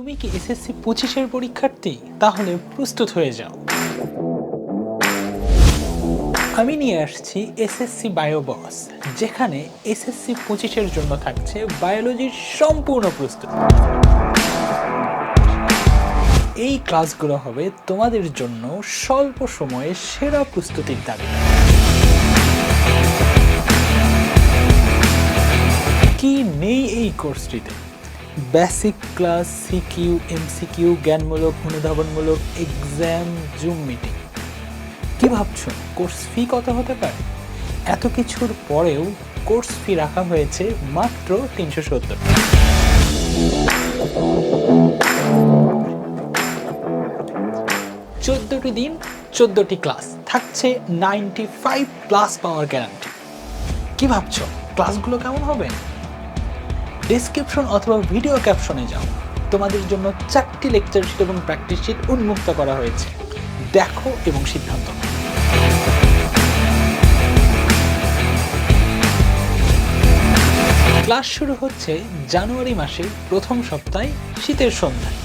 তুমি কি এসএসসি পঁচিশের পরীক্ষার্থী? তাহলে প্রস্তুত হয়ে যাও। আমি নিয়ে আসছি এসএসসি বায়োবস যেখানে এসএসসি পঁচিশের জন্য থাকছে বায়োলজির সম্পূর্ণ প্রস্তুতি। এই ক্লাসগুলো হবে তোমাদের জন্য স্বল্প সময়ে সেরা প্রস্তুতির দাবি। কি নেই এই কোর্সটিতে? বেসিক ক্লাস সিকিউ এমসিকিউ জ্ঞানমূলক, অনুধাবনমূলক এক্সাম জুম মিটিং কি ভাবছ? কোর্স ফি কত হতে পারে? এত কিছুর পরেও কোর্স ফি রাখা হয়েছে মাত্র তিনশো সত্তর চোদ্দটি দিন, চোদ্দটি ক্লাস থাকছে নাইনটি ফাইভ প্লাস পাওয়ার গ্যারান্টি কি ভাবছ? ক্লাসগুলো কেমন হবে? ডিসক্রিপশন অথবা ভিডিও ক্যাপশনে যাও। তোমাদের জন্য চারটি লেকচার শিট এবং প্র্যাকটিস শিট উন্মুক্ত করা হয়েছে। দেখো এবং সিদ্ধান্ত। ক্লাস শুরু হচ্ছে জানুয়ারি মাসের প্রথম সপ্তাহে শীতের সন্ধ্যায়।